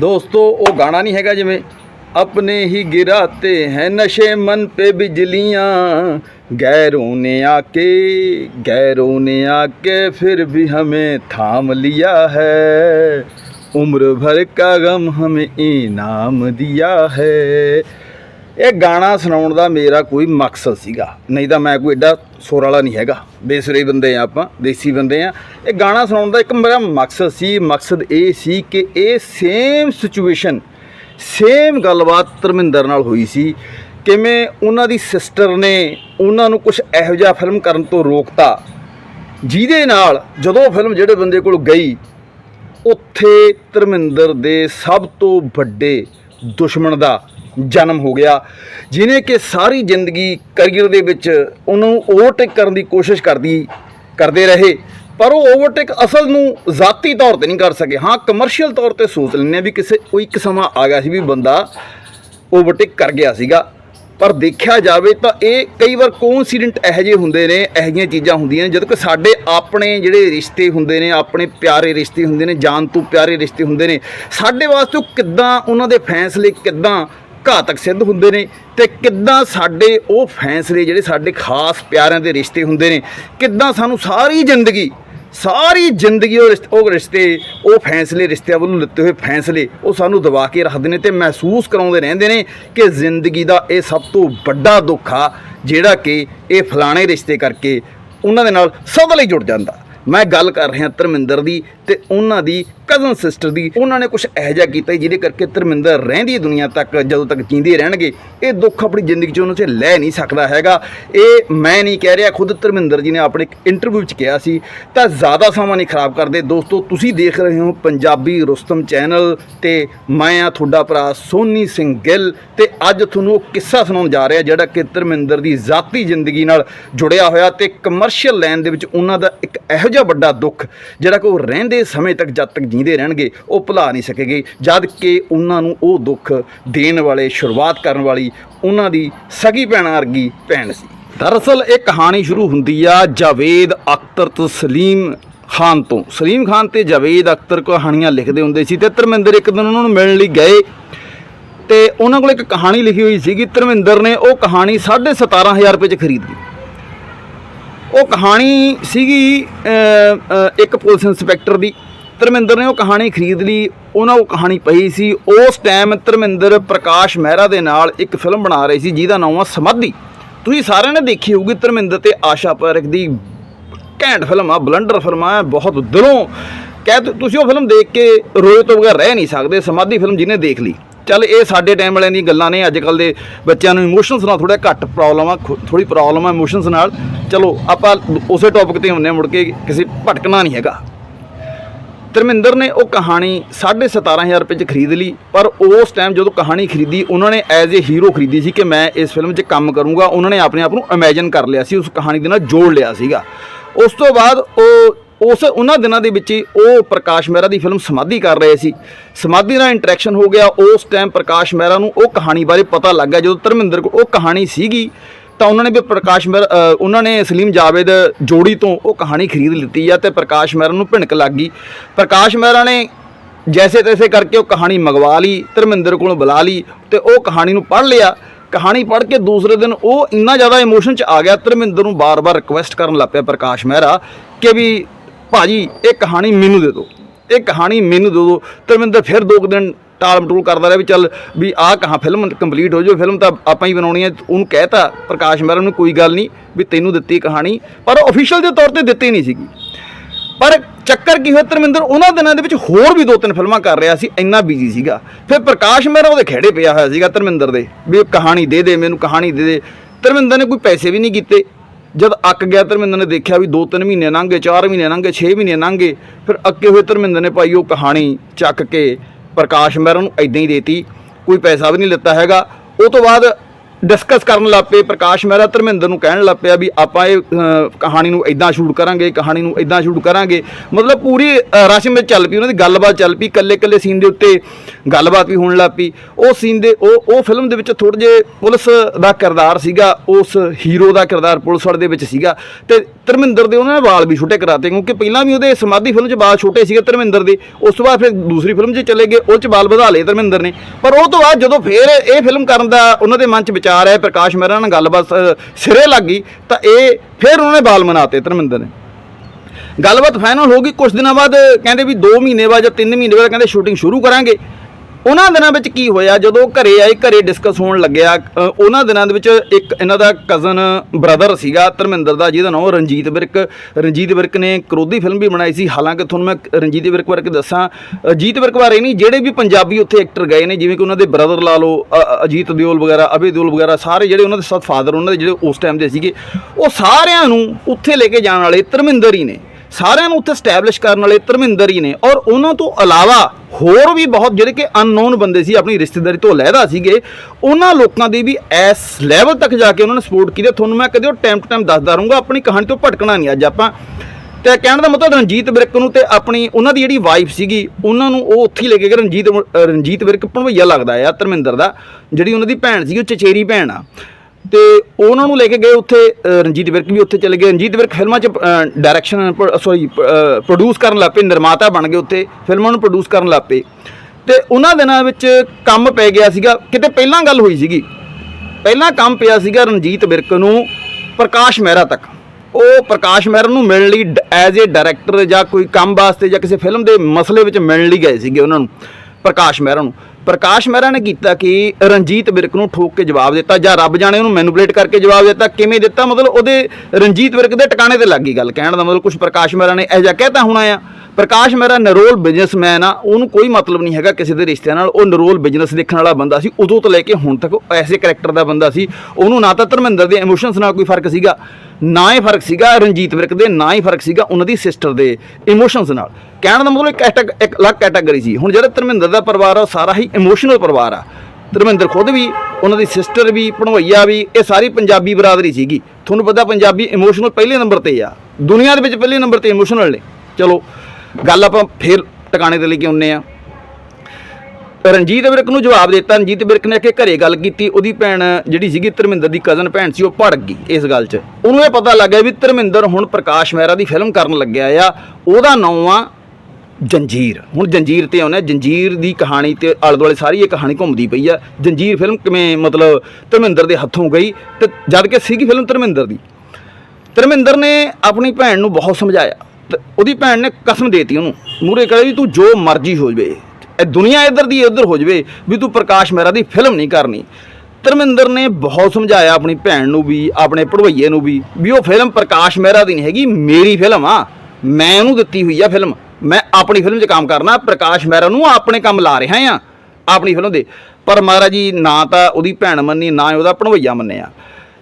ਦੋਸਤੋ ਉਹ ਗਾਣਾ ਨਹੀਂ ਹੈਗਾ ਜਿਵੇਂ अपने ही गिराते हैं नशे मन पे बिजलियां गैरों ने आके गैरों ने आके फिर भी हमें थाम लिया है उम्र भर का गम हमें इनाम दिया है ਇਹ ਗਾਣਾ ਸੁਣਾਉਣ ਦਾ ਮੇਰਾ ਕੋਈ ਮਕਸਦ ਸੀਗਾ ਨਹੀਂ ਤਾਂ ਮੈਂ ਕੋਈ ਐਡਾ ਸੁਰ ਵਾਲਾ ਨਹੀਂ ਹੈਗਾ। ਬੇਸੁਰੇ ਬੰਦੇ ਆ ਆਪਾਂ, ਦੇਸੀ ਬੰਦੇ ਆ। ਇਹ ਗਾਣਾ ਸੁਣਾਉਣ ਦਾ ਇੱਕ ਮੇਰਾ ਮਕਸਦ ਸੀ, ਮਕਸਦ ਇਹ ਸੀ ਕਿ ਇਹ ਸੇਮ ਸਿਚੁਏਸ਼ਨ ਸੇਮ ਗੱਲਬਾਤ ਧਰਮਿੰਦਰ ਨਾਲ ਹੋਈ ਸੀ। ਕਿਵੇਂ ਉਹਨਾਂ ਦੀ ਸਿਸਟਰ ਨੇ ਉਹਨਾਂ ਨੂੰ ਕੁਝ ਇਹੋ ਜਿਹਾ ਫਿਲਮ ਕਰਨ ਤੋਂ ਰੋਕਤਾ, ਜਿਹਦੇ ਨਾਲ ਜਦੋਂ ਫਿਲਮ ਜਿਹੜੇ ਬੰਦੇ ਕੋਲ ਗਈ, ਉੱਥੇ ਧਰਮਿੰਦਰ ਦੇ ਸਭ ਤੋਂ ਵੱਡੇ ਦੁਸ਼ਮਣ ਦਾ ਜਨਮ ਹੋ ਗਿਆ ਜਿਨੇ ਕਿ ਸਾਰੀ ਜ਼ਿੰਦਗੀ ਕੈਰੀਅਰ ਦੇ ਵਿੱਚ ਉਹਨੂੰ ਓਵਰਟੇਕ ਕਰਨ ਦੀ ਕੋਸ਼ਿਸ਼ ਕਰਦੀ, ਕਰਦੇ ਰਹੇ, ਪਰ ਉਹ ਓਵਰਟੇਕ ਅਸਲ ਨੂੰ ਜ਼ਾਤੀ ਤੌਰ ਤੇ ਨਹੀਂ ਕਰ ਸਕੇ। ਹਾਂ ਕਮਰਸ਼ੀਅਲ ਤੌਰ ਤੇ ਸੋਚ ਲੈਂਦੇ ਆ ਵੀ ਕਿਸੇ ਕੋਈ ਇੱਕ ਸਮਾਂ ਆ ਗਿਆ ਸੀ ਵੀ ਬੰਦਾ ਓਵਰਟੇਕ ਕਰ ਗਿਆ ਸੀਗਾ। ਪਰ ਦੇਖਿਆ ਜਾਵੇ ਤਾਂ ਇਹ ਕਈ ਵਾਰ ਕੋਇਨਸੀਡੈਂਟ ਇਹੋ ਜਿਹੇ ਹੁੰਦੇ ਨੇ, ਇਹੋ ਜਿਹੀਆਂ ਚੀਜ਼ਾਂ ਹੁੰਦੀਆਂ ਨੇ, ਜਦੋਂ ਕਿ ਸਾਡੇ ਆਪਣੇ ਜਿਹੜੇ ਰਿਸ਼ਤੇ ਹੁੰਦੇ ਨੇ, ਆਪਣੇ ਪਿਆਰੇ ਰਿਸ਼ਤੇ ਹੁੰਦੇ ਨੇ ਜਾਨ ਤੋਂ ਪਿਆਰੇ ਰਿਸ਼ਤੇ ਹੁੰਦੇ ਨੇ, ਸਾਡੇ ਵਾਸਤੇ ਉਹ ਕਿੱਦਾਂ, ਉਹਨਾਂ ਦੇ ਫੈਸਲੇ ਕਿੱਦਾਂ ਘਾਤਕ ਸਿੱਧ ਹੁੰਦੇ ਨੇ ਤੇ ਕਿੱਦਾਂ ਸਾਡੇ ਉਹ ਫੈਸਲੇ ਜਿਹੜੇ ਸਾਡੇ ਖਾਸ ਪਿਆਰਿਆਂ ਦੇ ਰਿਸ਼ਤੇ ਹੁੰਦੇ ਨੇ, ਕਿੱਦਾਂ ਸਾਨੂੰ ਸਾਰੀ ਜ਼ਿੰਦਗੀ ਸਾਰੀ ਜ਼ਿੰਦਗੀ ਉਹ ਰਿਸ਼ਤੇ ਉਹ ਰਿਸ਼ਤੇ, ਉਹ ਫੈਸਲੇ ਰਿਸ਼ਤਿਆਂ ਵੱਲੋਂ ਲਿੱਤੇ ਹੋਏ ਫੈਸਲੇ ਉਹ ਸਾਨੂੰ ਦਬਾ ਕੇ ਰੱਖਦੇ ਨੇ ਤੇ ਮਹਿਸੂਸ ਕਰਾਉਂਦੇ ਰਹਿੰਦੇ ਨੇ ਕਿ ਜ਼ਿੰਦਗੀ ਦਾ ਇਹ ਸਭ ਤੋਂ ਵੱਡਾ ਦੁੱਖ ਆ, ਜਿਹੜਾ ਕਿ ਇਹ ਫਲਾਣੇ ਰਿਸ਼ਤੇ ਕਰਕੇ ਉਹਨਾਂ ਦੇ ਨਾਲ ਸਦਾ ਲਈ ਜੁੜ ਜਾਂਦਾ। ਮੈਂ ਗੱਲ ਕਰ ਰਿਹਾ ਧਰਮਿੰਦਰ ਦੀ ਤੇ ਉਹਨਾਂ ਦੀ ਕਜ਼ਨ ਸਿਸਟਰ ਦੀ, ਉਹਨਾਂ ਨੇ ਕੁਝ ਇਹੋ ਜਿਹਾ ਕੀਤਾ ਜਿਹਦੇ ਕਰਕੇ ਧਰਮਿੰਦਰ ਰਹਿੰਦੀ ਦੁਨੀਆ ਤੱਕ, ਜਦੋਂ ਤੱਕ ਜੀਂਦੇ ਰਹਿਣਗੇ। ਇਹ ਦੁੱਖ ਆਪਣੀ ਜ਼ਿੰਦਗੀ 'ਚ ਉਹਨਾਂ 'ਚ ਲੈ ਨਹੀਂ ਸਕਦਾ ਹੈਗਾ। ਇਹ ਮੈਂ ਨਹੀਂ ਕਹਿ ਰਿਹਾ, ਖੁਦ ਧਰਮਿੰਦਰ ਜੀ ਨੇ ਆਪਣੇ ਇੱਕ ਇੰਟਰਵਿਊ 'ਚ ਕਿਹਾ ਸੀ, ਤਾਂ ਜ਼ਿਆਦਾ ਸਮਾਂ ਨਹੀਂ ਖਰਾਬ ਕਰਦੇ। ਦੋਸਤੋ, ਤੁਸੀਂ ਦੇਖ ਰਹੇ ਹੋ ਪੰਜਾਬੀ ਰੁਸਤਮ ਚੈਨਲ ਤੇ ਮੈਂ ਆ ਤੁਹਾਡਾ ਭਰਾ ਸੋਨੀ ਸਿੰਘ ਗਿੱਲ ਤੇ ਅੱਜ ਤੁਹਾਨੂੰ ਉਹ ਕਿੱਸਾ ਸੁਣਾਉਣ ਜਾ ਰਿਹਾ ਜਿਹੜਾ ਕਿ ਧਰਮਿੰਦਰ ਦੀ ਜ਼ਾਤੀ ਜ਼ਿੰਦਗੀ ਨਾਲ ਜੁੜਿਆ ਹੋਇਆ ਤੇ ਕਮਰਸ਼ੀਅਲ ਲਾਈਨ ਦੇ ਵਿੱਚ ਉਹਨਾਂ ਦਾ ਇੱਕ ਇਹੋ ਜਿਹਾ ਵੱਡਾ ਦੁੱਖ, ਜਿਹੜਾ ਕਿ ਉਹ ਰਹਿੰਦੇ ਸਮੇਂ ਤੱਕ ਜਦ ਤੱਕ ਜੀਂਦੇ ਰਹਿਣਗੇ, ਉਹ ਭੁਲਾ ਨਹੀਂ ਸਕੇਗੇ। ਜਦ ਕਿ ਉਹਨਾਂ ਨੂੰ ਉਹ ਦੁੱਖ ਦੇਣ ਵਾਲੇ, ਸ਼ੁਰੂਆਤ ਕਰਨ ਵਾਲੀ ਉਹਨਾਂ ਦੀ ਸਗੀ ਭੈਣਾਂ ਵਰਗੀ ਭੈਣ ਸੀ। ਦਰਅਸਲ ਇਹ ਕਹਾਣੀ ਸ਼ੁਰੂ ਹੁੰਦੀ ਆ ਜਾਵੇਦ ਅਖਤਰ ਤੋਂ ਸਲੀਮ ਖਾਨ ਤੋਂ। ਸਲੀਮ ਖਾਨ ਤੇ ਜਾਵੇਦ ਅਖਤਰ ਕਹਾਣੀਆਂ ਲਿਖਦੇ ਹੁੰਦੇ ਸੀ ਤੇ ਧਰਮਿੰਦਰ ਇੱਕ ਦਿਨ ਉਹਨਾਂ ਨੂੰ ਮਿਲਣ ਲਈ ਗਏ। ਤੇ ਉਹਨਾਂ ਕੋਲ ਇੱਕ ਕਹਾਣੀ ਲਿਖੀ ਹੋਈ ਸੀਗੀ, ਧਰਮਿੰਦਰ ਨੇ ਉਹ ਕਹਾਣੀ 17500 ਰੁਪਏ 'ਚ ਖਰੀਦ ਲਈ। ਉਹ ਕਹਾਣੀ ਸੀਗੀ ਇੱਕ ਪੁਲਿਸ ਇੰਸਪੈਕਟਰ ਦੀ। ਧਰਮਿੰਦਰ ਨੇ ਉਹ ਕਹਾਣੀ ਖਰੀਦ ਲਈ, ਉਹਨਾਂ ਉਹ ਕਹਾਣੀ ਪਈ ਸੀ। ਉਸ ਟਾਈਮ ਧਰਮਿੰਦਰ ਪ੍ਰਕਾਸ਼ ਮਹਿਰਾ ਦੇ ਨਾਲ ਇੱਕ ਫਿਲਮ ਬਣਾ ਰਹੇ ਸੀ, ਜਿਹਦਾ ਨਾਮ ਆ ਸਮਾਧੀ। ਤੁਸੀਂ ਸਾਰਿਆਂ ਨੇ ਦੇਖੀ ਹੋਊਗੀ ਧਰਮਿੰਦਰ ਤੇ ਆਸ਼ਾ ਪਾਰਕ ਦੀ ਘੈਂਟ ਫਿਲਮ ਆ, ਬਲੰਡਰ ਫਿਲਮ ਆ, ਬਹੁਤ ਦਿਲੋਂ। ਕਹਿ ਤੁ- ਤੁਸੀਂ ਉਹ ਫਿਲਮ ਦੇਖ ਕੇ ਰੋਏ ਤੋਂ ਬਗੈਰ ਰਹਿ ਨਹੀਂ ਸਕਦੇ, ਸਮਾਧੀ ਫਿਲਮ ਜਿਹਨੇ ਦੇਖ ਲਈ। ਚੱਲ ਇਹ ਸਾਡੇ ਟਾਈਮ ਵਾਲਿਆਂ ਦੀਆਂ ਗੱਲਾਂ ਨੇ ਅੱਜ ਕੱਲ ਦੇ ਬੱਚਿਆਂ ਨੂੰ ਇਮੋਸ਼ਨਸ ਨਾਲ ਥੋੜਾ ਘੱਟ ਪ੍ਰੋਬਲਮ ਆ ਥੋੜੀ ਪ੍ਰੋਬਲਮ ਆ ਇਮੋਸ਼ਨਸ ਨਾਲ। ਚਲੋ, ਆਪਾਂ ਉਸੇ ਟੌਪਿਕ ਤੇ ਹੁੰਨੇ ਮੁੜ ਕੇ ਕਿਸੇ ਭਟਕਣਾ ਨਹੀਂ ਹੈਗਾ। ਧਰਮਿੰਦਰ ਨੇ ਉਹ ਕਹਾਣੀ 17500 ਰੁਪਏ 'ਚ ਖਰੀਦ ਲਈ, ਪਰ ਉਸ ਟਾਈਮ ਜਦੋਂ ਕਹਾਣੀ ਖਰੀਦੀ, ਉਹਨਾਂ ਨੇ ਐਜ਼ ਏ ਹੀਰੋ ਖਰੀਦੀ ਸੀ ਕਿ ਮੈਂ ਇਸ ਫਿਲਮ 'ਚ ਕੰਮ ਕਰੂੰਗਾ। ਉਹਨਾਂ ਨੇ ਆਪਣੇ ਆਪ ਨੂੰ ਇਮੇਜਿਨ ਕਰ ਲਿਆ ਸੀ, ਉਸ ਕਹਾਣੀ ਦੇ ਨਾਲ ਜੋੜ ਲਿਆ ਸੀਗਾ। ਉਸ ਤੋਂ ਬਾਅਦ ਉਹ ਉਸ ਉਹਨਾਂ ਦਿਨਾਂ ਦੇ ਵਿੱਚ ਹੀ ਉਹ ਪ੍ਰਕਾਸ਼ ਮਹਿਰਾ ਦੀ ਫਿਲਮ ਸਮਾਧੀ ਕਰ ਰਹੇ ਸੀ। ਸਮਾਧੀ ਨਾਲ ਇੰਟਰੈਕਸ਼ਨ ਹੋ ਗਿਆ। ਉਸ ਟਾਈਮ ਪ੍ਰਕਾਸ਼ ਮਹਿਰਾ ਨੂੰ ਉਹ ਕਹਾਣੀ ਬਾਰੇ ਪਤਾ ਲੱਗ ਗਿਆ। ਜਦੋਂ ਧਰਮਿੰਦਰ ਕੋਲ ਉਹ ਕਹਾਣੀ ਸੀਗੀ ਤਾਂ ਉਹਨਾਂ ਨੇ ਵੀ ਪ੍ਰਕਾਸ਼ ਮਹਿਰਾ ਉਹਨਾਂ ਨੇ ਸਲੀਮ ਜਾਵੇਦ ਜੋੜੀ ਤੋਂ ਉਹ ਕਹਾਣੀ ਖਰੀਦ ਲਿੱਤੀ ਆ ਤੇ ਪ੍ਰਕਾਸ਼ ਮਹਿਰਾ ਨੂੰ ਭਿਣਕ ਲੱਗ ਗਈ। ਪ੍ਰਕਾਸ਼ ਮਹਿਰਾ ਨੇ ਜੈਸੇ ਤੈਸੇ ਕਰਕੇ ਉਹ ਕਹਾਣੀ ਮੰਗਵਾ ਲਈ, ਧਰਮਿੰਦਰ ਕੋਲੋਂ ਬੁਲਾ ਲਈ ਤੇ ਉਹ ਕਹਾਣੀ ਨੂੰ ਪੜ੍ਹ ਲਿਆ। ਕਹਾਣੀ ਪੜ੍ਹ ਕੇ ਦੂਸਰੇ ਦਿਨ ਉਹ ਇੰਨਾ ਜ਼ਿਆਦਾ ਇਮੋਸ਼ਨ ਚ ਆ ਗਿਆ, ਧਰਮਿੰਦਰ ਨੂੰ ਬਾਰ-ਬਾਰ ਰਿਕੁਐਸਟ ਕਰਨ ਲੱਗ ਪਿਆ ਪ੍ਰਕਾਸ਼ ਮਹਿਰਾ ਕਿ ਵੀ ਭਾਜੀ, ਇਹ ਕਹਾਣੀ ਮੈਨੂੰ ਦੇ ਦਿਓ। ਇਹ ਕਹਾਣੀ ਮੈਨੂੰ ਦੇ ਦਿਓ। ਧਰਮਿੰਦਰ ਫਿਰ ਦੋ ਕੁ ਦਿਨ ਟਾਲ ਮਟੋਲ ਕਰਦਾ ਰਿਹਾ ਵੀ ਚੱਲ ਵੀ ਆਹ ਕਹਾ ਫਿਲਮ ਕੰਪਲੀਟ ਹੋ ਜਾਓ ਫਿਲਮ ਤਾਂ ਆਪਾਂ ਹੀ ਬਣਾਉਣੀ ਹੈ, ਉਹਨੂੰ ਕਹਿਤਾ ਪ੍ਰਕਾਸ਼ ਮਹਿਰਾ ਨੂੰ ਕੋਈ ਗੱਲ ਨਹੀਂ ਵੀ ਤੈਨੂੰ ਦਿੱਤੀ ਕਹਾਣੀ, ਪਰ ਉਹ ਅਫੀਸ਼ੀਅਲ ਦੇ ਤੌਰ ਤੇ ਦਿੱਤੀ ਨਹੀਂ ਸੀਗੀ। ਪਰ ਚੱਕਰ ਕੀ ਹੋਇਆ ਧਰਮਿੰਦਰ, ਉਹਨਾਂ ਦਿਨਾਂ ਦੇ ਵਿੱਚ ਹੋਰ ਵੀ ਦੋ ਤਿੰਨ ਫਿਲਮਾਂ ਕਰ ਰਿਹਾ ਸੀ, ਇੰਨਾ ਬਿਜ਼ੀ ਸੀਗਾ। ਫਿਰ ਪ੍ਰਕਾਸ਼ ਮਹਿਰਾ ਉਹਦੇ ਖੇੜੇ ਪਿਆ ਹੋਇਆ ਸੀਗਾ ਧਰਮਿੰਦਰ ਦੇ, ਵੀ ਕਹਾਣੀ ਦੇ ਦੇ, ਮੈਨੂੰ ਕਹਾਣੀ ਦੇ ਦੇ। ਧਰਮਿੰਦਰ ਨੇ ਕੋਈ ਪੈਸੇ ਵੀ ਨਹੀਂ ਕੀਤੇ। ਜਦ ਅੱਕ ਗਿਆ, ਧਰਮਿੰਦਰ ਨੇ ਦੇਖਿਆ ਵੀ 2-3 ਮਹੀਨੇ ਲੰਘ ਗਏ 4 ਮਹੀਨੇ ਲੰਘ ਗਏ 6 ਮਹੀਨੇ ਲੰਘ ਗਏ। ਫਿਰ ਅੱਕੇ ਹੋਏ ਧਰਮਿੰਦਰ ਨੇ ਭਾਈ ਉਹ ਕਹਾਣੀ ਚੱਕ ਕੇ ਪ੍ਰਕਾਸ਼ ਮਹਿਰਾ ਨੂੰ ਐਦਾਂ ਹੀ ਦੇਤੀ ਕੋਈ ਪੈਸਾ ਵੀ ਨਹੀਂ ਲਿੱਤਾ ਹੈਗਾ। ਉਹ ਤੋਂ ਬਾਅਦ ਡਿਸਕਸ ਕਰਨ ਲੱਗ ਪਏ ਪ੍ਰਕਾਸ਼ ਮਹਿਰਾ ਧਰਮਿੰਦਰ ਨੂੰ ਕਹਿਣ ਲੱਗ ਪਿਆ ਵੀ ਆਪਾਂ ਇਹ ਕਹਾਣੀ ਨੂੰ ਇਦਾਂ ਸ਼ੂਟ ਕਰਾਂਗੇ ਕਹਾਣੀ ਨੂੰ ਇਦਾਂ ਸ਼ੂਟ ਕਰਾਂਗੇ। ਮਤਲਬ ਪੂਰੀ ਅ, ਰਸਮ ਵਿੱਚ ਚੱਲ ਪਈ ਉਹਨਾਂ ਦੀ ਗੱਲਬਾਤ ਚੱਲ ਪਈ ਕੱਲੇ ਕੱਲੇ ਸੀਨ ਦੇ ਉੱਤੇ ਗੱਲਬਾਤ ਵੀ ਹੋਣ ਲੱਗ ਪਈ। ਉਹ ਸੀਨ ਦੇ ਉਹ ਉਹ ਫਿਲਮ ਦੇ ਵਿੱਚ ਥੋੜੇ ਜੇ ਪੁਲਿਸ ਦਾ ਕਿਰਦਾਰ ਸੀਗਾ ਉਸ ਹੀਰੋ ਦਾ ਕਿਰਦਾਰ ਪੁਲਿਸ ਵਾਲੇ ਦੇ ਵਿੱਚ ਸੀਗਾ। ਤੇ ਧਰਮਿੰਦਰ ਦੇ ਉਹਨਾਂ ਨੇ ਵਾਲ ਵੀ ਛੋਟੇ ਕਰਾਤੇ, ਕਿਉਂਕਿ ਪਹਿਲਾਂ ਵੀ ਉਹਦੇ ਸਮਾਧੀ ਫਿਲਮ 'ਚ ਵਾਲ ਛੋਟੇ ਸੀਗੇ ਧਰਮਿੰਦਰ ਦੇ, ਉਸ ਤੋਂ ਬਾਅਦ ਫਿਰ ਦੂਸਰੀ ਫਿਲਮ 'ਚ ਚਲੇ ਗਏ, ਉਹ 'ਚ ਵਾਲ ਵਧਾ ਲਏ ਧਰਮਿੰਦਰ ਨੇ। ਪਰ ਉਹ ਤੋਂ ਬਾਅਦ ਜਦੋਂ ਫਿਰ ਇਹ ਫਿਲਮ ਕਰਨ ਦਾ ਉਹਨਾਂ ਦੇ ਮਨ 'ਚ ਵਿਚਾਰ ਆਇਆ, ਪ੍ਰਕਾਸ਼ ਮਹਿਰਾ ਨਾਲ ਗੱਲਬਾਤ ਸਿਰੇ ਲੱਗ ਗਈ, ਤਾਂ ਇਹ ਫਿਰ ਉਹਨਾਂ ਨੇ ਵਾਲ ਮਨਾਤੇ ਧਰਮਿੰਦਰ ਨੇ। ਗੱਲਬਾਤ ਫਾਈਨਲ ਹੋ ਗਈ ਕੁਝ ਦਿਨਾਂ ਬਾਅਦ ਕਹਿੰਦੇ ਵੀ 2 ਮਹੀਨੇ ਬਾਅਦ ਜਾਂ 3 ਮਹੀਨੇ ਬਾਅਦ ਕਹਿੰਦੇ ਸ਼ੂਟਿੰਗ ਸ਼ੁਰੂ ਕਰਾਂਗੇ। ਉਹਨਾਂ ਦਿਨਾਂ ਵਿੱਚ ਕੀ ਹੋਇਆ? ਜਦੋਂ ਘਰੇ ਆਏ, ਘਰੇ ਡਿਸਕਸ ਹੋਣ ਲੱਗਿਆ ਉਹਨਾਂ ਦਿਨਾਂ ਦੇ ਵਿੱਚ ਇੱਕ ਇਹਨਾਂ ਦਾ ਕਜ਼ਨ ਬ੍ਰਦਰ ਸੀਗਾ, ਧਰਮਿੰਦਰ ਦਾ, ਜਿਹਦਾ ਨਾਮ ਰਣਜੀਤ ਵਿਰਕ ਰਣਜੀਤ ਵਿਰਕ ਨੇ ਕਰੋਧੀ ਫਿਲਮ ਵੀ ਬਣਾਈ ਸੀ। ਹਾਲਾਂਕਿ ਤੁਹਾਨੂੰ ਮੈਂ ਰਣਜੀਤ ਵਿਰਕ ਬਾਰੇ ਦੱਸਾਂ। ਅਜੀਤ ਵਿਰਕ ਬਾਰੇ ਨਹੀਂ, ਜਿਹੜੇ ਵੀ ਪੰਜਾਬੀ ਉੱਥੇ ਐਕਟਰ ਗਏ ਨੇ, ਜਿਵੇਂ ਕਿ ਉਹਨਾਂ ਦੇ ਬ੍ਰਦਰ ਲਾ ਲਓ, ਅ- ਅਜੀਤ ਦਿਓਲ ਵਗੈਰਾ, ਅਭੇ ਦਿਓਲ ਵਗੈਰਾ, ਸਾਰੇ ਜਿਹੜੇ ਉਹਨਾਂ ਦੇ ਸਤ ਫਾਦਰ ਉਹਨਾਂ ਦੇ ਜਿਹੜੇ ਉਸ ਟਾਈਮ ਦੇ ਸੀਗੇ, ਉਹ ਸਾਰਿਆਂ ਨੂੰ ਉੱਥੇ ਲੈ ਕੇ ਜਾਣ ਵਾਲੇ ਧਰਮਿੰਦਰ ਹੀ ਨੇ। ਸਾਰਿਆਂ ਨੂੰ ਉੱਥੇ ਸਟੈਬਲਿਸ਼ ਕਰਨ ਵਾਲੇ ਧਰਮਿੰਦਰ ਹੀ ਨੇ। ਔਰ ਉਹਨਾਂ ਤੋਂ ਇਲਾਵਾ ਹੋਰ ਵੀ ਬਹੁਤ ਜਿਹੜੇ ਕਿ ਅਨਨੋਨ ਬੰਦੇ ਸੀ, ਆਪਣੀ ਰਿਸ਼ਤੇਦਾਰੀ ਤੋਂ ਲਹਿਦਾ ਸੀਗੇ, ਉਹਨਾਂ ਲੋਕਾਂ ਦੀ ਵੀ ਐਸ ਲੈਵਲ ਤੱਕ ਜਾ ਕੇ ਉਹਨਾਂ ਨੇ ਸਪੋਰਟ ਕੀਤੀ। ਤੁਹਾਨੂੰ ਮੈਂ ਕਦੇ ਉਹ ਟਾਈਮ ਟੂ ਟਾਈਮ ਦੱਸਦਾ ਰਹੂੰਗਾ, ਆਪਣੀ ਕਹਾਣੀ ਤੋਂ ਭਟਕਣਾ ਨਹੀਂ ਅੱਜ ਆਪਾਂ। ਤੇ ਕਹਿਣ ਦਾ ਮਤਲਬ ਰਣਜੀਤ ਵਿਰਕ ਨੂੰ ਤੇ ਆਪਣੀ ਉਹਨਾਂ ਦੀ ਜਿਹੜੀ ਵਾਈਫ ਸੀਗੀ, ਉਹਨਾਂ ਨੂੰ ਉਹ ਉੱਥੇ ਲੈ ਕੇ ਗਏ। ਰਣਜੀਤ ਰਣਜੀਤ ਵਿਰਕ ਭਣਵਈਆ ਲੱਗਦਾ ਆ, ਧਰਮਿੰਦਰ ਦਾ, ਜਿਹੜੀ ਉਹਨਾਂ ਦੀ ਭੈਣ ਸੀਗੀ, ਉਹ ਚਚੇਰੀ ਭੈਣ ਆ। ਤੇ ਉਹਨਾਂ ਨੂੰ ਲੈ ਕੇ ਗਏ ਉੱਥੇ ਰਣਜੀਤ ਵਿਰਕ ਵੀ ਉੱਥੇ ਚਲੇ ਗਏ। ਰਣਜੀਤ ਵਿਰਕ ਫਿਲਮਾਂ 'ਚ ਡਾਇਰੈਕਸ਼ਨ ਸੌਰੀ ਪ੍ਰੋਡਿਊਸ ਕਰਨ ਲੱਗ ਪਏ, ਨਿਰਮਾਤਾ ਬਣ ਗਏ ਉੱਥੇ, ਫਿਲਮਾਂ ਨੂੰ ਪ੍ਰੋਡਿਊਸ ਕਰਨ ਲੱਗ ਪਏ। ਤੇ ਉਹਨਾਂ ਦਿਨਾਂ ਵਿੱਚ ਕੰਮ ਪੈ ਗਿਆ ਸੀਗਾ, ਕਿਤੇ ਪਹਿਲਾਂ ਗੱਲ ਹੋਈ ਸੀਗੀ। ਪਹਿਲਾਂ ਕੰਮ ਪਿਆ ਸੀਗਾ ਰਣਜੀਤ ਵਿਰਕ ਨੂੰ ਪ੍ਰਕਾਸ਼ ਮਹਿਰਾ ਤੱਕ। ਉਹ ਪ੍ਰਕਾਸ਼ ਮਹਿਰਾ ਨੂੰ ਮਿਲਣ ਲਈ ਐਜ਼ ਏ ਡਾਇਰੈਕਟਰ ਜਾਂ ਕੋਈ ਕੰਮ ਵਾਸਤੇ ਜਾਂ ਕਿਸੇ ਫਿਲਮ ਦੇ ਮਸਲੇ ਵਿੱਚ ਮਿਲਣ ਲਈ ਗਏ ਸੀਗੇ ਉਹਨਾਂ ਨੂੰ, ਪ੍ਰਕਾਸ਼ ਮਹਿਰਾ ਨੂੰ। ਪ੍ਰਕਾਸ਼ ਮਹਿਰਾ ਨੇ ਕੀਤਾ ਕਿ ਰਣਜੀਤ ਵਿਰਕ ਨੂੰ ਠੋਕ ਕੇ ਜਵਾਬ ਦਿੱਤਾ ਜਾਂ ਰੱਬ ਜਾਣੇ ਉਹਨੂੰ ਮੈਨੂਪਲੇਟ ਕਰਕੇ ਜਵਾਬ ਦਿੱਤਾ, ਕਿਵੇਂ ਦਿੱਤਾ? ਮਤਲਬ ਉਹਦੇ ਰਣਜੀਤ ਵਿਰਕ ਦੇ ਟਿਕਾਣੇ ਤੇ ਲੱਗ ਗਈ ਗੱਲ, ਕਹਿਣ ਦਾ ਮਤਲਬ ਕੁਝ ਪ੍ਰਕਾਸ਼ ਮਹਿਰਾ ਨੇ ਇਹ ਜਿਹਾ ਕਹਿਤਾ ਹੋਣਾ ਆ। ਪ੍ਰਕਾਸ਼ ਮੇਰਾ ਨਰੋਲ ਬਿਜ਼ਨਸਮੈਨ ਆ, ਉਹਨੂੰ ਕੋਈ ਮਤਲਬ ਨਹੀਂ ਹੈਗਾ ਕਿਸੇ ਦੇ ਰਿਸ਼ਤਿਆਂ ਨਾਲ। ਉਹ ਨਰੋਲ ਬਿਜ਼ਨਸ ਦੇਖਣ ਵਾਲਾ ਬੰਦਾ ਸੀ, ਉਦੋਂ ਤੋਂ ਲੈ ਕੇ ਹੁਣ ਤੱਕ ਉਹ ਐਸੇ ਕੈਰੈਕਟਰ ਦਾ ਬੰਦਾ ਸੀ। ਉਹਨੂੰ ਨਾ ਤਾਂ ਧਰਮਿੰਦਰ ਦੇ ਇਮੋਸ਼ਨਸ ਨਾਲ ਕੋਈ ਫ਼ਰਕ ਸੀਗਾ, ਨਾ ਹੀ ਫ਼ਰਕ ਸੀਗਾ ਰਣਜੀਤ ਵਿਰਕ ਦੇ, ਨਾ ਹੀ ਫ਼ਰਕ ਸੀਗਾ ਉਹਨਾਂ ਦੀ ਸਿਸਟਰ ਦੇ ਇਮੋਸ਼ਨਸ ਨਾਲ। ਕਹਿਣ ਦਾ ਮਤਲਬ ਇੱਕ ਇੱਕ ਅਲੱਗ ਕੈਟਾਗਰੀ ਸੀ। ਹੁਣ ਜਿਹੜਾ ਧਰਮਿੰਦਰ ਦਾ ਪਰਿਵਾਰ ਆ, ਉਹ ਸਾਰਾ ਹੀ ਇਮੋਸ਼ਨਲ ਪਰਿਵਾਰ ਆ। ਧਰਮਿੰਦਰ ਖੁਦ ਵੀ, ਉਹਨਾਂ ਦੀ ਸਿਸਟਰ ਵੀ, ਭਣਵਈਆ ਵੀ, ਇਹ ਸਾਰੀ ਪੰਜਾਬੀ ਬਰਾਦਰੀ ਸੀਗੀ। ਤੁਹਾਨੂੰ ਪਤਾ ਪੰਜਾਬੀ ਇਮੋਸ਼ਨਲ ਪਹਿਲੇ ਨੰਬਰ ਤੇ ਆ। ਦੁਨੀਆ ਦੇ ਵਿੱਚ ਪਹਿਲੇ ਨੰਬਰ ਤੇ ਇਮੋਸ਼ਨਲ ਨੇ। ਚਲੋ ਗੱਲ ਆਪਾਂ ਫੇਰ ਟਿਕਾਣੇ ਤੇ ਲੈ ਕੇ ਆਉਂਦੇ ਆ ਰਣਜੀਤ ਵਿਰਕ ਨੂੰ ਜਵਾਬ ਦਿੱਤਾ। ਰਣਜੀਤ ਵਿਰਕ ਨੇ ਕਿ ਘਰੇ ਗੱਲ ਕੀਤੀ। ਉਹਦੀ ਭੈਣ ਜਿਹੜੀ ਸੀਗੀ ਧਰਮਿੰਦਰ ਦੀ ਕਜ਼ਨ ਭੈਣ ਸੀ, ਉਹ ਭੜਕ ਗਈ ਇਸ ਗੱਲ 'ਚ। ਉਹਨੂੰ ਇਹ ਪਤਾ ਲੱਗ ਗਿਆ ਵੀ ਧਰਮਿੰਦਰ ਹੁਣ ਪ੍ਰਕਾਸ਼ ਮਹਿਰਾ ਦੀ ਫਿਲਮ ਕਰਨ ਲੱਗਿਆ ਆ। ਉਹਦਾ ਨਾਂ ਆ ਜੰਜੀਰ। ਹੁਣ ਜੰਜੀਰ ਤੇ ਆਉਣਾ ਜੰਜੀਰ ਦੀ ਕਹਾਣੀ ਤੇ ਆਲੇ ਦੁਆਲੇ ਸਾਰੀ ਇਹ ਕਹਾਣੀ ਘੁੰਮਦੀ ਪਈ ਆ। ਜੰਜੀਰ ਫਿਲਮ ਕਿਵੇਂ ਮਤਲਬ ਧਰਮਿੰਦਰ ਦੇ ਹੱਥੋਂ ਗਈ ਤੇ ਜਦ ਕਿ ਸੀਗੀ ਫਿਲਮ ਧਰਮਿੰਦਰ ਦੀ। ਧਰਮਿੰਦਰ ਨੇ ਆਪਣੀ ਭੈਣ ਨੂੰ ਬਹੁਤ ਸਮਝਾਇਆ। ਤੇ ਉਹਦੀ ਭੈਣ ਨੇ ਕਸਮ ਦੇਤੀ ਉਹਨੂੰ। ਮੂਰੇ ਕਹੇ ਵੀ ਤੂੰ ਜੋ ਮਰਜ਼ੀ ਹੋ ਜਵੇ, ਇਹ ਦੁਨੀਆ ਇੱਧਰ ਦੀ ਇੱਧਰ ਹੋ ਜਵੇ ਵੀ ਤੂੰ ਪ੍ਰਕਾਸ਼ ਮਹਿਰਾ ਦੀ ਫਿਲਮ ਨਹੀਂ ਕਰਨੀ। ਧਰਮਿੰਦਰ ਨੇ ਬਹੁਤ ਸਮਝਾਇਆ ਆਪਣੀ ਭੈਣ ਨੂੰ ਵੀ, ਆਪਣੇ ਭੜਵਈਏ ਨੂੰ ਵੀ ਵੀ ਉਹ ਫਿਲਮ ਪ੍ਰਕਾਸ਼ ਮਹਿਰਾ ਦੀ ਨਹੀਂ ਹੈਗੀ, ਮੇਰੀ ਫਿਲਮ ਆ। ਮੈਂ ਉਹਨੂੰ ਦਿੱਤੀ ਹੋਈ ਆ ਫਿਲਮ। ਮੈਂ ਆਪਣੀ ਫਿਲਮ 'ਚ ਕੰਮ ਕਰਨਾ, ਪ੍ਰਕਾਸ਼ ਮਹਿਰਾ ਨੂੰ ਆਪਣੇ ਕੰਮ ਲਾ ਰਿਹਾ ਆ, ਆਪਣੀ ਫਿਲਮ ਦੇ। ਪਰ ਮਹਾਰਾਜ ਜੀ, ਨਾ ਤਾਂ ਉਹਦੀ ਭੈਣ ਮੰਨੀ, ਨਾ ਉਹਦਾ ਭਣਵਈਆ ਮੰਨਿਆ।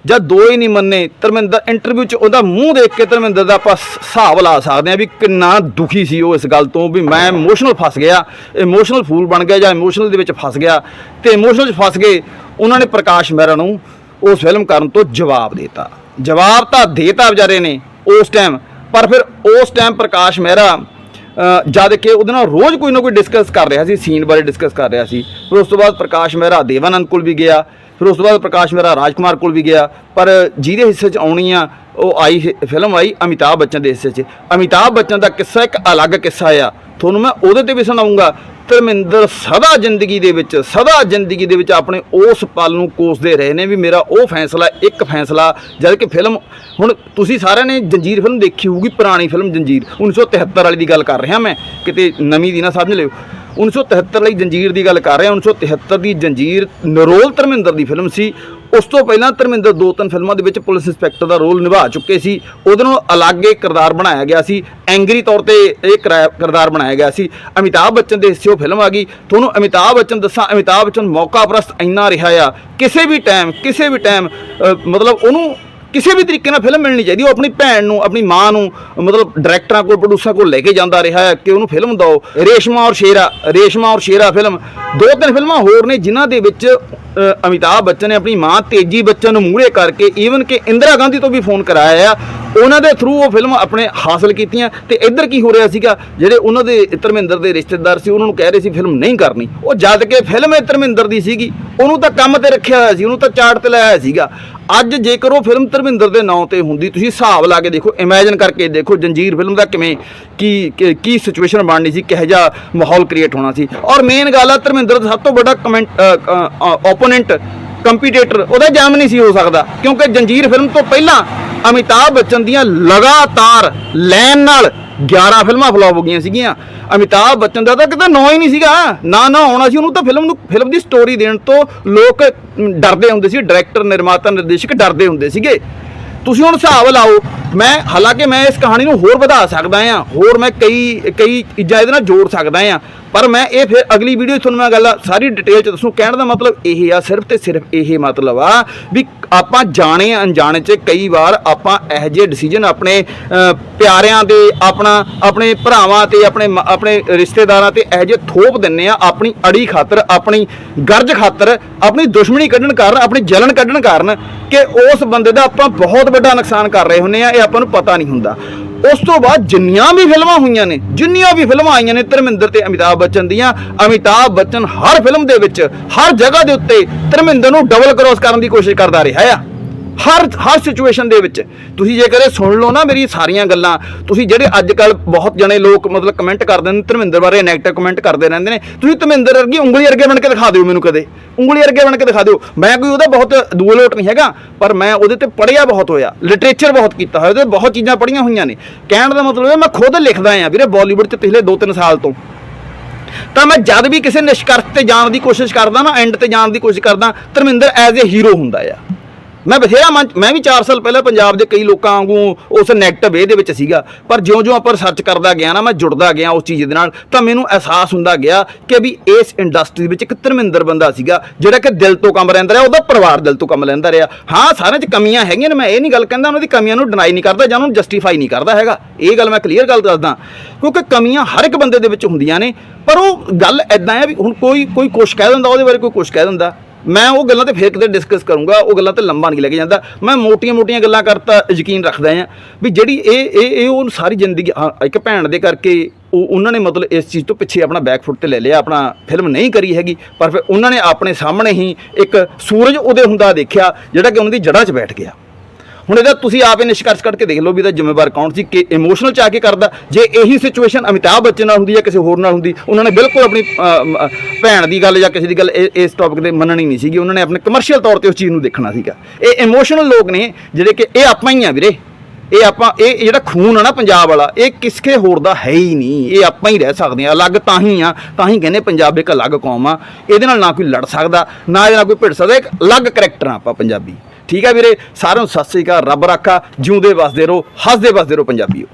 ਜਦ ਦੋ ਹੀ ਨਹੀਂ ਮੰਨੇ, ਧਰਮਿੰਦਰ ਇੰਟਰਵਿਊ 'ਚ ਉਹਦਾ ਮੂੰਹ ਦੇਖ ਕੇ ਧਰਮਿੰਦਰ ਦਾ ਆਪਾਂ ਹਿਸਾਬ ਲਾ ਸਕਦੇ ਆ ਵੀ ਕਿੰਨਾ ਦੁਖੀ ਸੀ ਉਹ ਇਸ ਗੱਲ ਤੋਂ ਵੀ ਮੈਂ ਇਮੋਸ਼ਨਲ ਫਸ ਗਿਆ ਇਮੋਸ਼ਨਲ ਫੂਲ ਬਣ ਗਿਆ ਜਾਂ ਇਮੋਸ਼ਨਲ ਦੇ ਵਿੱਚ ਫਸ ਗਿਆ। ਤੇ ਇਮੋਸ਼ਨਲ 'ਚ ਫਸ ਗਏ, ਉਹਨਾਂ ਨੇ ਪ੍ਰਕਾਸ਼ ਮਹਿਰਾ ਨੂੰ ਉਸ ਫਿਲਮ ਕਰਨ ਤੋਂ ਜਵਾਬ ਦੇਤਾ। ਜਵਾਬ ਤਾਂ ਦੇਤਾ ਵਿਚਾਰੇ ਨੇ ਉਸ ਟਾਈਮ ਪਰ ਫਿਰ ਉਸ ਟਾਈਮ ਪ੍ਰਕਾਸ਼ ਮਹਿਰਾ ਜਦ ਕਿ ਉਹਦੇ ਨਾਲ ਰੋਜ਼ ਕੋਈ ਨਾ ਕੋਈ ਡਿਸਕਸ ਕਰ ਰਿਹਾ ਸੀ ਸੀਨ ਬਾਰੇ ਡਿਸਕਸ ਕਰ ਰਿਹਾ ਸੀ। ਫਿਰ ਉਸ ਤੋਂ ਬਾਅਦ ਪ੍ਰਕਾਸ਼ ਮਹਿਰਾ ਦੇਵਾਨੰਦ ਕੋਲ ਵੀ ਗਿਆ। ਫਿਰ ਉਸ ਤੋਂ ਬਾਅਦ ਪ੍ਰਕਾਸ਼ ਮਹਿਰਾ ਰਾਜਕੁਮਾਰ ਕੋਲ ਵੀ ਗਿਆ। ਪਰ ਜਿਹਦੇ ਹਿੱਸੇ 'ਚ ਆਉਣੀ ਆ, ਉਹ ਆਈ ਫਿਲਮ ਆਈ ਅਮਿਤਾਭ ਬੱਚਨ ਦੇ ਹਿੱਸੇ 'ਚ। ਅਮਿਤਾਭ ਬੱਚਨ ਦਾ ਕਿੱਸਾ ਇੱਕ ਅਲੱਗ ਕਿੱਸਾ ਆ। ਤੁਹਾਨੂੰ ਮੈਂ ਉਹਦੇ ਤੇ ਵੀ ਸੁਣਾਉਂਗਾ। ਧਰਮਿੰਦਰ ਸਦਾ ਜ਼ਿੰਦਗੀ ਦੇ ਵਿੱਚ, ਸਦਾ ਜ਼ਿੰਦਗੀ ਦੇ ਵਿੱਚ ਆਪਣੇ ਉਸ ਪਲ ਨੂੰ ਕੋਸਦੇ ਰਹੇ ਨੇ ਵੀ ਮੇਰਾ ਉਹ ਫੈਸਲਾ, ਇੱਕ ਫੈਸਲਾ, ਜਦ ਕਿ ਫਿਲਮ ਹੁਣ ਤੁਸੀਂ ਸਾਰਿਆਂ ਨੇ ਜੰਜੀਰ ਫਿਲਮ ਦੇਖੀ ਹੋਊਗੀ, ਪੁਰਾਣੀ ਫਿਲਮ ਜੰਜੀਰ। 1973 ਵਾਲੀ ਦੀ ਗੱਲ ਕਰ ਰਿਹਾ ਮੈਂ, ਕਿਤੇ ਨਵੀਂ ਦੀ ਨਾ ਸਮਝ ਲਿਓ। 1973 ਲਈ ਜੰਜੀਰ ਦੀ ਗੱਲ ਕਰ ਰਿਹਾ 1973 ਦੀ ਜੰਜੀਰ ਨਰੋਲ ਧਰਮਿੰਦਰ ਦੀ ਫਿਲਮ ਸੀ। ਉਸ ਤੋਂ ਪਹਿਲਾਂ ਧਰਮਿੰਦਰ ਦੋ ਤਿੰਨ ਫਿਲਮਾਂ ਦੇ ਵਿੱਚ ਪੁਲਿਸ ਇੰਸਪੈਕਟਰ ਦਾ ਰੋਲ ਨਿਭਾ ਚੁੱਕੇ ਸੀ। ਉਹਦੇ ਨਾਲ ਅਲੱਗ ਇੱਕ ਕਿਰਦਾਰ ਬਣਾਇਆ ਗਿਆ ਸੀ। ਐਂਗਰੀ ਤੌਰ ਤੇ ਇਹ ਕਿਰਾ- ਕਿਰਦਾਰ ਬਣਾਇਆ ਗਿਆ ਸੀ। ਅਮਿਤਾਭ ਬੱਚਨ ਦੇ ਹਿੱਸੇ ਉਹ ਫਿਲਮ ਆ ਗਈ। ਤੁਹਾਨੂੰ ਅਮਿਤਾਭ ਬੱਚਨ ਦੱਸਾਂ, ਅਮਿਤਾਭ ਬੱਚਨ ਮੌਕਾ ਪ੍ਰਸਤ ਇੰਨਾ ਰਿਹਾ ਆ। ਕਿਸੇ ਵੀ ਟਾਈਮ ਕਿਸੇ ਵੀ ਟਾਈਮ ਮਤਲਬ ਉਹਨੂੰ ਕਿਸੇ ਵੀ ਤਰੀਕੇ ਨਾਲ ਫਿਲਮ ਮਿਲਣੀ ਚਾਹੀਦੀ, ਉਹ ਆਪਣੀ ਭੈਣ ਨੂੰ, ਆਪਣੀ ਮਾਂ ਨੂੰ, ਮਤਲਬ ਡਾਇਰੈਕਟਰਾਂ ਕੋਲ ਪ੍ਰੋਡਿਊਸਰਾਂ ਕੋਲ ਲੈ ਕੇ ਜਾਂਦਾ ਰਿਹਾ ਹੈ ਕਿ ਉਹਨੂੰ ਫਿਲਮ ਦਿਓ। ਰੇਸ਼ਮਾ ਔਰ ਸ਼ੇਰਾ, ਰੇਸ਼ਮਾ ਔਰ ਸ਼ੇਰਾ ਫਿਲਮ ਦੋ ਤਿੰਨ ਫਿਲਮਾਂ ਹੋਰ ਨੇ ਜਿਨ੍ਹਾਂ ਦੇ ਵਿੱਚ ਅਮਿਤਾਭ ਬੱਚਨ ਨੇ ਆਪਣੀ ਮਾਂ ਤੇਜੀ ਬੱਚਨ ਨੂੰ ਮੂਹਰੇ ਕਰਕੇ ਈਵਨ ਕਿ ਇੰਦਰਾ ਗਾਂਧੀ ਤੋਂ ਵੀ ਫੋਨ ਕਰਾਇਆ ਆ, ਉਹਨਾਂ ਦੇ ਥਰੂ ਉਹ ਫਿਲਮ ਆਪਣੇ ਹਾਸਲ ਕੀਤੀਆਂ। ਤੇ ਇੱਧਰ ਕੀ ਹੋ ਰਿਹਾ ਸੀਗਾ, ਜਿਹੜੇ ਉਹਨਾਂ ਦੇ ਧਰਮਿੰਦਰ ਦੇ ਰਿਸ਼ਤੇਦਾਰ ਸੀ, ਉਹਨਾਂ ਨੂੰ ਕਹਿ ਰਹੇ ਸੀ ਫਿਲਮ ਨਹੀਂ ਕਰਨੀ। ਉਹ ਜਦ ਕਿ ਫਿਲਮ ਧਰਮਿੰਦਰ ਦੀ ਸੀਗੀ, ਉਹਨੂੰ ਤਾਂ ਕੰਮ ਤੇ ਰੱਖਿਆ ਹੋਇਆ ਸੀ, ਉਹਨੂੰ ਤਾਂ ਚਾਰਟ ਤੇ ਲਾਇਆ ਹੋਇਆ ਸੀਗਾ। ਅੱਜ ਜੇਕਰ ਉਹ ਫਿਲਮ ਧਰਮਿੰਦਰ ਦੇ ਨਾਂ ਤੇ ਹੁੰਦੀ, ਤੁਸੀਂ ਹਿਸਾਬ ਲਾ ਕੇ ਦੇਖੋ ਇਮੇਜਿਨ ਕਰਕੇ ਦੇਖੋ ਜੰਜੀਰ ਫਿਲਮ ਦਾ ਕਿਵੇਂ, ਕੀ, ਕੀ- ਕੀ ਸਿਚੁਏਸ਼ਨ ਬਣਨੀ ਸੀ, ਕਿਹੋ ਜਿਹਾ ਮਾਹੌਲ ਕ੍ਰੀਏਟ ਹੋਣਾ ਸੀ। ਔਰ ਮੇਨ ਗੱਲ ਆ, ਧਰਮਿੰਦਰ ਦਾ ਸਭ ਤੋਂ ਵੱਡਾ ਕਮੈਂਟ ਓਪੋਨੈਂਟ ਕੰਪੀਟੀਟਰ ਉਹਦਾ ਜਾਮ ਨਹੀਂ ਸੀ ਹੋ ਸਕਦਾ, ਕਿਉਂਕਿ ਜੰਜੀਰ ਫਿਲਮ ਤੋਂ ਪਹਿਲਾਂ ਅਮਿਤਾਭ ਬੱਚਨ ਦੀਆਂ ਲਗਾਤਾਰ ਲੈਨ ਨਾਲ 11 ਫਿਲਮਾਂ ਫਲॉप ਹੋ ਗਈਆਂ ਸੀਗੀਆਂ। ਅਮਿਤਾਭ ਬੱਚਨ ਦਾ ਤਾਂ ਕਿਤੇ ਨਾਂ ਹੀ ਨਹੀਂ ਸੀਗਾ। ਨਾ ਨਾ ਆਉਣਾ ਸੀ ਉਹਨੂੰ ਤਾਂ ਫਿਲਮ ਨੂੰ ਫਿਲਮ ਦੀ ਸਟੋਰੀ ਦੇਣ ਤੋਂ ਲੋਕ ਡਰਦੇ ਹੁੰਦੇ ਸੀ। ਡਾਇਰੈਕਟਰ ਨਿਰਮਾਤਾ, ਨਿਰਦੇਸ਼ਕ ਡਰਦੇ ਹੁੰਦੇ ਸੀਗੇ। ਤੁਸੀਂ ਹੁਣ ਹਿਸਾਬ ਲਾਓ, ਮੈਂ, ਹਾਲਾਂਕਿ ਮੈਂ ਇਸ ਕਹਾਣੀ ਨੂੰ ਹੋਰ ਵਧਾ ਸਕਦਾ ਆ ਹੋਰ ਮੈਂ ਕਈ ਕਈ ਚੀਜ਼ਾਂ ਇਹਦੇ ਨਾਲ ਜੋੜ ਸਕਦਾ ਆ ਪਰ ਮੈਂ ਇਹ ਫਿਰ ਅਗਲੀ ਵੀਡੀਓ 'ਚ ਤੁਹਾਨੂੰ ਮੈਂ ਗੱਲ ਸਾਰੀ ਡਿਟੇਲ ਚ ਦੱਸੂ। ਕਹਿਣ ਦਾ ਮਤਲਬ ਇਹ ਆ, ਸਿਰਫ ਤੇ ਸਿਰਫ ਇਹ ਮਤਲਬ ਆ ਵੀ ਆਪਾਂ ਜਾਣੇ ਅਣਜਾਣੇ ਚ ਕਈ ਵਾਰ ਆਪਾਂ ਇਹੋ ਜਿਹੇ ਡਿਸੀਜਨ ਆਪਣੇ ਪਿਆਰਿਆਂ ਦੇ ਆਪਣਾ, ਆਪਣੇ ਭਰਾਵਾਂ ਤੇ, ਆਪਣੇ ਮ- ਆਪਣੇ ਰਿਸ਼ਤੇਦਾਰਾਂ ਤੇ ਇਹੋ ਜਿਹੇ ਥੋਪ ਦਿੰਨੇ ਆ ਆਪਣੀ ਅੜੀ ਖਾਤਰ, ਆਪਣੀ ਗਰਜ ਖਾਤਰ, ਆਪਣੀ ਦੁਸ਼ਮਣੀ ਕੱਢਣ ਕਾਰਨ, ਆਪਣੀ ਜਲਨ ਕੱਢਣ ਕਾਰਨ ਕਿ ਉਸ ਬੰਦੇ ਦਾ ਆਪਾਂ ਬਹੁਤ ਵੱਡਾ ਨੁਕਸਾਨ ਕਰ ਰਹੇ ਹੁੰਨੇ ਆ, ਇਹ ਆਪਾਂ ਨੂੰ ਪਤਾ ਨਹੀਂ ਹੁੰਦਾ। ਉਸ ਤੋਂ ਬਾਅਦ ਜਿੰਨੀਆਂ ਵੀ ਫਿਲਮਾਂ ਹੋਈਆਂ ਨੇ, ਜਿੰਨੀਆਂ ਵੀ ਫਿਲਮਾਂ ਆਈਆਂ ਨੇ ਧਰਮਿੰਦਰ ਤੇ ਅਮਿਤਾਭ ਬੱਚਨ ਦੀਆਂ, ਅਮਿਤਾਭ ਬੱਚਨ ਹਰ ਫਿਲਮ ਦੇ ਵਿੱਚ, ਹਰ ਜਗ੍ਹਾ ਦੇ ਉੱਤੇ ਧਰਮਿੰਦਰ ਨੂੰ ਡਬਲ ਕ੍ਰੋਸ ਕਰਨ ਦੀ ਕੋਸ਼ਿਸ਼ ਕਰਦਾ ਰਿਹਾ ਆ। ਹਰ ਹਰ ਸਿਚੁਏਸ਼ਨ ਦੇ ਵਿੱਚ। ਤੁਸੀਂ ਜੇਕਰ ਇਹ ਸੁਣ ਲਓ ਨਾ ਮੇਰੀ ਸਾਰੀਆਂ ਗੱਲਾਂ, ਤੁਸੀਂ ਜਿਹੜੇ ਅੱਜ ਕੱਲ ਬਹੁਤ ਜਣੇ ਲੋਕ ਮਤਲਬ ਕਮੈਂਟ ਕਰਦੇ ਨੇ, ਧਰਮਿੰਦਰ ਬਾਰੇ ਨੈਗੇਟਿਵ ਕਮੈਂਟ ਕਰਦੇ ਰਹਿੰਦੇ ਨੇ, ਤੁਸੀਂ ਧਰਮਿੰਦਰ ਵਰਗੀ ਉਂਗਲੀ ਵਰਗੇ ਬਣ ਕੇ ਦਿਖਾ ਦਿਓ ਮੈਨੂੰ ਕਦੇ। ਉਂਗਲੀ ਵਰਗੇ ਬਣ ਕੇ ਦਿਖਾ ਦਿਓ। ਮੈਂ ਕੋਈ ਉਹਦਾ ਬਹੁਤ ਦੂਲੋਟ ਨਹੀਂ ਹੈਗਾ, ਪਰ ਮੈਂ ਉਹਦੇ ਤੇ ਪੜ੍ਹਿਆ ਬਹੁਤ ਹੋਇਆ ਲਿਟਰੇਚਰ ਬਹੁਤ ਕੀਤਾ ਹੋਇਆ, ਉਹਦੇ ਬਹੁਤ ਚੀਜ਼ਾਂ ਪੜ੍ਹੀਆਂ ਹੋਈਆਂ ਨੇ। ਕਹਿਣ ਦਾ ਮਤਲਬ ਹੈ ਮੈਂ ਖੁਦ ਲਿਖਦਾ ਆ ਵੀਰੇ ਬਾਲੀਵੁੱਡ 'ਚ ਪਿਛਲੇ 2-3 ਸਾਲ ਤੋਂ। ਤਾਂ ਮੈਂ ਜਦ ਵੀ ਕਿਸੇ ਨਿਸ਼ਕਰਸ਼ ਤੇ ਜਾਣ ਦੀ ਕੋਸ਼ਿਸ਼ ਕਰਦਾ ਨਾ ਐਂਡ ਤੇ ਜਾਣ ਦੀ ਕੋਸ਼ਿਸ਼ ਕਰਦਾ, ਧਰਮਿੰਦਰ ਐਜ਼ ਅ ਹੀਰੋ ਹੁੰਦਾ ਆ। ਮੈਂ ਬਥੇਰਾ ਮੰਚ ਮੈਂ ਵੀ 4 ਸਾਲ ਪਹਿਲਾਂ ਪੰਜਾਬ ਦੇ ਕਈ ਲੋਕਾਂ ਵਾਂਗੂ ਉਸ ਨੈਗੇਟਿਵ ਵੇ ਦੇ ਵਿੱਚ ਸੀਗਾ। ਪਰ ਜਿਉਂ-ਜਿਉਂ ਆਪਾਂ ਰਿਸਰਚ ਕਰਦਾ ਗਿਆ ਨਾ, ਮੈਂ ਜੁੜਦਾ ਗਿਆ ਉਸ ਚੀਜ਼ ਦੇ ਨਾਲ, ਤਾਂ ਮੈਨੂੰ ਅਹਿਸਾਸ ਹੁੰਦਾ ਗਿਆ ਕਿ ਵੀ ਇਸ ਇੰਡਸਟਰੀ ਵਿੱਚ ਇੱਕ ਧਰਮਿੰਦਰ ਬੰਦਾ ਸੀਗਾ, ਜਿਹੜਾ ਕਿ ਦਿਲ ਤੋਂ ਕੰਮ ਲੈਂਦਾ ਰਿਹਾ, ਉਹਦਾ ਪਰਿਵਾਰ ਦਿਲ ਤੋਂ ਕੰਮ ਲੈਂਦਾ ਰਿਹਾ। ਹਾਂ, ਸਾਰਿਆਂ 'ਚ ਕਮੀਆਂ ਹੈਗੀਆਂ ਨੇ, ਮੈਂ ਇਹ ਨਹੀਂ ਗੱਲ ਕਹਿੰਦਾ ਉਹਨਾਂ ਦੀ ਕਮੀਆਂ ਨੂੰ ਡਿਨਾਈ ਨਹੀਂ ਕਰਦਾ ਜਾਂ ਉਹਨੂੰ ਜਸਟੀਫਾਈ ਨਹੀਂ ਕਰਦਾ ਹੈਗਾ। ਇਹ ਗੱਲ ਮੈਂ ਕਲੀਅਰ ਗੱਲ ਦੱਸਦਾ। ਕਿਉਂਕਿ ਕਮੀਆਂ ਹਰ ਇੱਕ ਬੰਦੇ ਦੇ ਵਿੱਚ ਹੁੰਦੀਆਂ ਨੇ, ਪਰ ਉਹ ਗੱਲ ਐਦਾਂ ਹੈ ਵੀ ਹੁਣ ਕੋਈ ਕੋਈ ਕੁਛ ਕਹਿ ਦਿੰਦਾ, ਉਹਦੇ ਬਾਰੇ ਕੋਈ ਕੁਛ ਕਹਿ ਦਿੰਦਾ। ਮੈਂ ਉਹ ਗੱਲਾਂ ਤੇ ਫੇਰ ਕਿਤੇ ਡਿਸਕਸ ਕਰੂੰਗਾ, ਉਹ ਗੱਲਾਂ ਤੇ ਲੰਬਾ ਨਹੀਂ ਲੈ ਕੇ ਜਾਂਦਾ। ਮੈਂ ਮੋਟੀਆਂ-ਮੋਟੀਆਂ ਗੱਲਾਂ ਕਰਤਾ, ਯਕੀਨ ਰੱਖਦਾ ਆ ਵੀ ਜਿਹੜੀ ਇਹ ਇਹ ਇਹ ਉਹ ਸਾਰੀ ਜ਼ਿੰਦਗੀ ਇੱਕ ਭੈਣ ਦੇ ਕਰਕੇ ਉਹ, ਉਹਨਾਂ ਨੇ ਮਤਲਬ ਇਸ ਚੀਜ਼ ਤੋਂ ਪਿੱਛੇ ਆਪਣਾ ਬੈਕ ਫੁੱਟ ਤੇ ਲੈ ਲਿਆ, ਆਪਣਾ ਫਿਲਮ ਨਹੀਂ ਕਰੀ ਹੈਗੀ, ਪਰ ਫਿਰ ਉਹਨਾਂ ਨੇ ਆਪਣੇ ਸਾਹਮਣੇ ਹੀ ਇੱਕ ਸੂਰਜ ਉਹਦੇ ਹੁੰਦਾ ਦੇਖਿਆ, ਜਿਹੜਾ ਕਿ ਉਹਨਾਂ ਦੀ ਜੜ੍ਹਾਂ 'ਚ ਬੈਠ ਗਿਆ। ਹੁਣ ਇਹਦਾ ਤੁਸੀਂ ਆਪ ਆਪੇ ਨਿਸ਼ਕਰਸ਼ ਕਰਕੇ ਦੇਖ ਲਓ ਵੀ ਇਹਦਾ ਜ਼ਿੰਮੇਵਾਰ ਕੌਣ ਸੀ, ਕਿ ਇਮੋਸ਼ਨਲ ਚ ਆ ਕੇ ਕਰਦਾ। ਜੇ ਇਹੀ ਸਿਚੁਏਸ਼ਨ ਅਮਿਤਾਭ ਬੱਚਨ ਨਾਲ ਹੁੰਦੀ ਜਾਂ ਕਿਸੇ ਹੋਰ ਨਾਲ ਹੁੰਦੀ, ਉਹਨਾਂ ਨੇ ਬਿਲਕੁਲ ਆਪਣੀ ਭੈਣ ਦੀ ਗੱਲ ਜਾਂ ਕਿਸੇ ਦੀ ਗੱਲ ਇਹ- ਇਸ ਟੌਪਿਕ ਤੇ ਮੰਨਣੀ ਨਹੀਂ ਸੀਗੀ। ਉਹਨਾਂ ਨੇ ਆਪਣੇ ਕਮਰਸ਼ੀਅਲ ਤੌਰ ਤੇ ਉਸ ਚੀਜ਼ ਨੂੰ ਦੇਖਣਾ ਸੀਗਾ। ਇਹ ਇਮੋਸ਼ਨਲ ਲੋਕ ਨੇ ਜਿਹੜੇ ਕਿ ਇਹ ਆਪਾਂ ਹੀ ਆ ਵੀਰੇ। ਇਹ ਆਪਾਂ, ਇਹ ਜਿਹੜਾ ਖੂਨ ਆ ਨਾ ਪੰਜਾਬ ਵਾਲਾ, ਇਹ ਕਿਸੇ ਹੋਰ ਦਾ ਹੈ ਹੀ ਨਹੀਂ। ਇਹ ਆਪਾਂ ਹੀ ਰਹਿ ਸਕਦੇ ਆ, ਅਲੱਗ ਤਾਂ ਹੀ ਆ, ਤਾਂ ਹੀ ਕਹਿੰਦੇ ਪੰਜਾਬ ਇੱਕ ਅਲੱਗ ਕੌਮ ਆ। ਇਹਦੇ ਨਾਲ ਨਾ ਕੋਈ ਲੜ ਸਕਦਾ, ਨਾ ਇਹਦੇ ਨਾਲ ਕੋਈ ਭਿੜ ਸਕਦਾ, ਇੱਕ ਅਲੱਗ ਕਰੈਕਟਰ ਆ ਆਪਾਂ ਪੰਜਾਬੀ। ਠੀਕ ਹੈ ਵੀਰੇ, ਸਾਰਿਆਂ ਨੂੰ ਸਤਿ ਸ੍ਰੀ ਅਕਾਲ, ਰੱਬ ਰਾਖਾ, ਜਿਉਂਦੇ ਵਸਦੇ ਰਹੋ, ਹੱਸਦੇ ਵਸਦੇ ਰਹੋ ਪੰਜਾਬੀਓ।